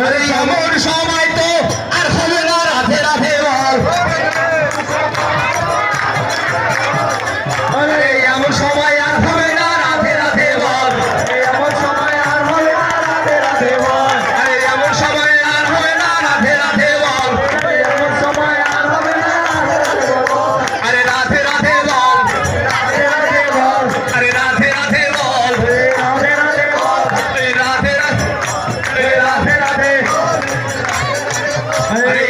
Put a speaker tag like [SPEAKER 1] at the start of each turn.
[SPEAKER 1] Hare Radhe
[SPEAKER 2] はい。